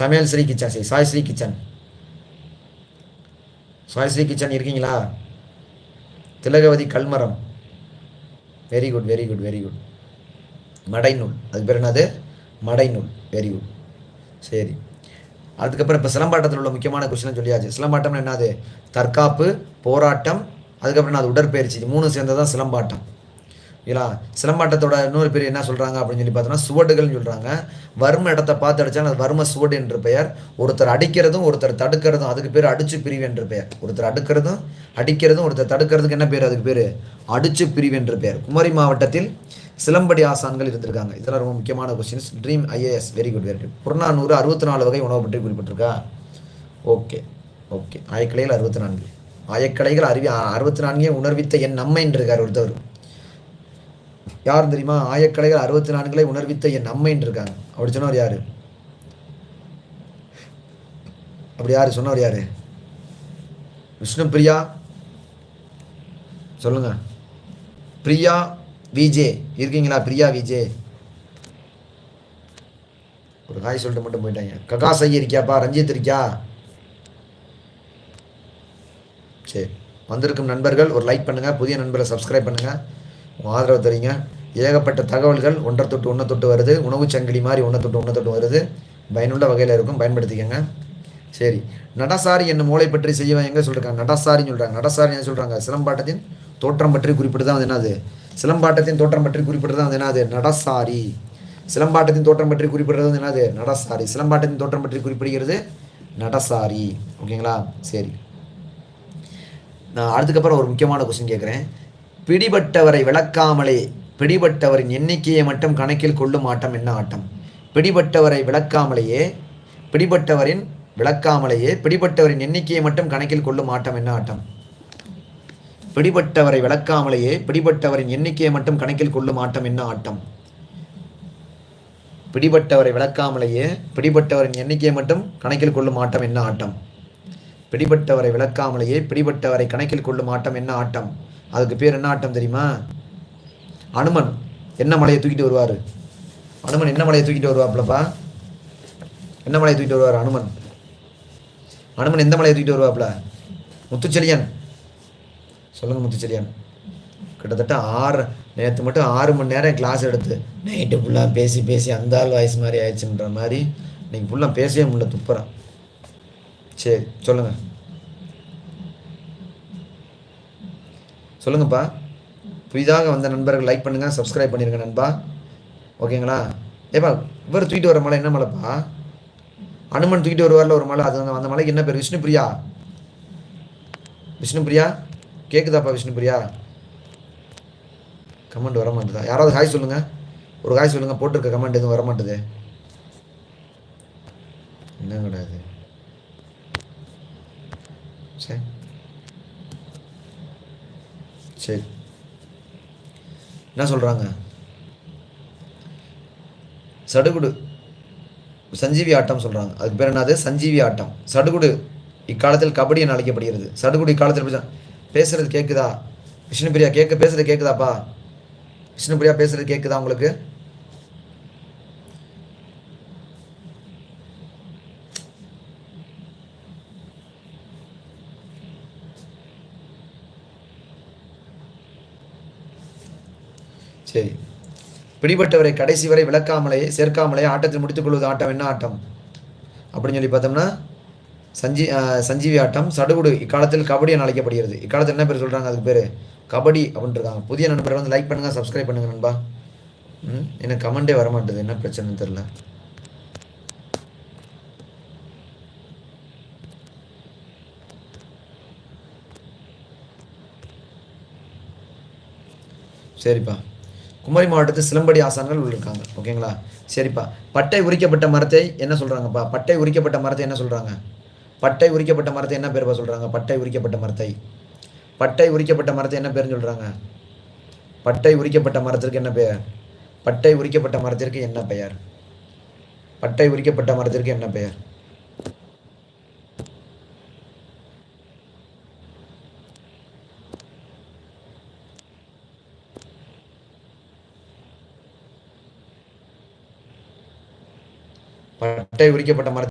சமையல் ஸ்ரீ கிச்சன் சரி Sai Sri kitchen. Sai Sri kitchen இருக்கீங்களா? Thilagavathi கல்மரம். Very good very good very good மடைநூல். அது பேர் என்னது? மடைநூல். வெரி குட் சரி. அதுக்கப்புறம் இப்போ சிலம்பாட்டத்தில் உள்ள முக்கியமான கொஸ்டின் சொல்லியாச்சு. சிலம்பாட்டம்னு என்னது? தற்காப்பு போராட்டம் அதுக்கப்புறம் அது உடற்பயிற்சி. இது மூணு சேர்ந்தது தான் சிலம்பாட்டம். இல்லா சிலம்பாட்டத்தோட இன்னொரு பேர் என்ன சொல்கிறாங்க அப்படின்னு சொல்லி பார்த்தோன்னா சுவடுகள்னு சொல்கிறாங்க வர்ம இடத்த பார்த்து அடித்தா அது வர்ம சுவடு என்று பெயர். ஒருத்தர் அடிக்கிறதும் ஒருத்தர் தடுக்கிறதும் அதுக்கு பேர் அடிச்சு பிரிவு என்று பெயர். ஒருத்தர் அடுக்கிறதும் அடிக்கிறதும் ஒருத்தர் தடுக்கிறதுக்கு என்ன பேர்? அதுக்கு பேர் அடிச்சு பிரிவு என்று பெயர். குமரி மாவட்டத்தில் சிலம்படி ஆசான்கள் இருந்திருக்காங்க. இதெல்லாம் ரொம்ப முக்கியமான questions dream IAS very good very good Purananuru அறுபத்தி நாலு வகை உணவு பற்றி குறிப்பிட்டிருக்கா? Okay okay. ஆயக்கலைகள் அறுபத்தி நான்கு ஆயக்கலைகள் அறிவி அறுபத்தி நான்கே உணர்வித்த என் நம்மைன்னு இருக்கார் ஒருத்தவர். யார் தெரியுமா? ஆயக்கலைகள் அறுபத்தி நான்குகளை உணர்வித்த என் அம்மைன்னு இருக்காங்க. அப்படி சொன்னவர் யாரு? அப்படி யாரு? சொன்னவர் யாரு? விஷ்ணு பிரியா? சொல்லுங்க. பிரியா விஜே. இருக்கீங்களா? பிரியா விஜே? ஒரு காய் சொல்லிட்டு மட்டும் போயிட்டாங்க. ககா ஐயா இருக்கியாப்பா? ரஞ்சித் இருக்கியா? சரி. வந்திருக்கும் நண்பர்கள் ஒரு லைக் பண்ணுங்கள் புதிய நண்பரை சப்ஸ்கிரைப் பண்ணுங்கள் ஆதரவு தரீங்க. ஏகப்பட்ட தகவல்கள் ஒன்றை தொட்டு ஒன்றை தொட்டு வருது. உணவுச் சங்கிலி மாதிரி ஒன்றை தொட்டு ஒன்றை தொட்டு வருது. பயனுள்ள வகையில் இருக்கும். பயன்படுத்திக்கோங்க. சரி. நடசாரி என்ன மூளை பற்றி செய்வேன் எங்கே சொல்கிறாங்க நடசாரின்னு சொல்கிறாங்க நடசாரி என்ன சொல்கிறாங்க சிலம்பாட்டத்தின் தோற்றம் பற்றி குறிப்பிட்டு தான் வந்து என்னது? சிலம்பாட்டத்தின் தோற்றம் பற்றி குறிப்பிட்டு தான் வந்து என்னது? நடசாரி. சிலம்பாட்டத்தின் தோற்றம் பற்றி குறிப்பிடுறது வந்து என்னது? நடசாரி. சிலம்பாட்டத்தின் தோற்றம் பற்றி குறிப்பிடுகிறது நடசாரி. ஓகேங்களா? சரி. நான் அதுக்கப்புறம் ஒரு முக்கியமான கொஸ்டின் கேட்குறேன். பிடிபட்டவரை விளக்காமலே பிடிபட்டவரின் எண்ணிக்கையை மட்டும் கணக்கில் கொள்ளும் ஆட்டம் என்ன ஆட்டம்? பிடிபட்டவரை விளக்காமலேயே பிடிபட்டவரின் விளக்காமலேயே பிடிபட்டவரின் எண்ணிக்கையை மட்டும் கணக்கில் கொள்ளும் ஆட்டம் என்ன ஆட்டம்? பிடிபட்டவரை விளக்காமலேயே பிடிபட்டவரின் எண்ணிக்கையை மட்டும் கணக்கில் கொள்ளும் ஆட்டம் என்ன ஆட்டம்? பிடிபட்டவரை விளக்காமலேயே பிடிபட்டவரின் எண்ணிக்கையை மட்டும் கணக்கில் கொள்ளும் ஆட்டம் என்ன ஆட்டம்? பிடிபட்டவரை விளக்காமலேயே பிடிபட்டவரை கணக்கில் கொள்ளும் ஆட்டம் என்ன ஆட்டம்? அதுக்கு பேர் என்ன ஆட்டம் தெரியுமா? அனுமன். என்ன மலையை தூக்கிட்டு வருவார்? அனுமன் என்ன மலையை தூக்கிட்டு வருவாப்லப்பா என்ன மலையை தூக்கிட்டு வருவார்? அனுமன். அனுமன் எந்த மலையை தூக்கிட்டு வருவாப்ல முத்துச்செலியன் சொல்லுங்கள் முத்துச்செலியன் கிட்டத்தட்ட ஆறு நேற்று மட்டும் ஆறு மணி நேரம் கிளாஸ் எடுத்து நைட்டு ஃபுல்லாக பேசி பேசி அந்த ஆள் வாய்ஸ் மாதிரி ஆயிடுச்சுன்ற மாதிரி நீங்கள் ஃபுல்லாக பேசவே முடியல துப்புறேன். சரி சொல்லுங்கள் சொல்லுங்கப்பா. புதிதாக வந்த நண்பர்கள் லைக் பண்ணுங்கள் சப்ஸ்கிரைப் பண்ணிடுங்க நண்பா. ஓகேங்களா ஏப்பா இவர் தூக்கிட்டு வர மலை என்ன மலைப்பா? அனுமன் தூக்கிட்டு வருவார்ல ஒரு மலை அது அந்த மலைக்கு என்ன பேர்? விஷ்ணுபிரியா. விஷ்ணுபிரியா? கேட்குதாப்பா விஷ்ணுபிரியா? கமெண்ட் வர மாட்டேதா யாராவது ஹாய் சொல்லுங்கள் ஒரு ஹாய் சொல்லுங்கள் போட்டிருக்க கமெண்ட் எதுவும் வர மாட்டுது என்ன கிடையாது சரி சரி. என்ன சொல்கிறாங்க சடுகுடு. சஞ்சீவி ஆட்டம் சொல்கிறாங்க அதுக்கு பேர் என்னது? சஞ்சீவி ஆட்டம். சடுகுடு. இக்காலத்தில் கபடி என அழைக்கப்படுகிறது. சடுகுடு இக்காலத்தில் பேசுகிறது பேசுறது கேட்குதா விஷ்ணுபிரியா கேட்க பேசுறது கேட்குதாப்பா விஷ்ணுபிரியா பேசுகிறது கேட்குதா உங்களுக்கு? சரி. பிடிபட்டவரை கடைசி வரை விளக்காமலே சேர்க்காமலே ஆட்டத்தில் முடித்துக் கொள்வது ஆட்டம் என்ன ஆட்டம்? அப்படின்னு சொல்லி பார்த்தோம்னா சஞ்சி சஞ்சீவி ஆட்டம் சடுகுடு இக்காலத்தில் கபடி என அழைக்கப்படுகிறது. இக்காலத்தில் என்ன பேர் சொல்கிறாங்க அதுக்கு பேர் கபடி அப்படின்ட்டு புதிய நண்பர்கள் வந்து லைக் பண்ணுங்கள் சப்ஸ்கிரைப் பண்ணுங்கள் நண்பா. ம் எனக்கு கமெண்டே வர மாட்டேது என்ன பிரச்சனைன்னு தெரில சரிப்பா. குமரி மாவட்டத்தில் சிலம்படி ஆசான்கள் உள்ளிருக்காங்க. ஓகேங்களா? சரிப்பா. பட்டை உரிக்கப்பட்ட மரத்தை என்ன சொல்கிறாங்கப்பா பட்டை உரிக்கப்பட்ட மரத்தை என்ன சொல்கிறாங்க பட்டை உரிக்கப்பட்ட மரத்தை என்ன பேர்ப்பா சொல்கிறாங்க பட்டை உரிக்கப்பட்ட மரத்தை. பட்டை உரிக்கப்பட்ட மரத்தை என்ன பேர்னு சொல்கிறாங்க பட்டை உரிக்கப்பட்ட மரத்திற்கு என்ன பெயர்? பட்டை உரிக்கப்பட்ட மரத்திற்கு என்ன பெயர்? பட்டை உரிக்கப்பட்ட மரத்திற்கு என்ன பெயர்? பட்டை உரிக்கப்பட்ட மரத்தை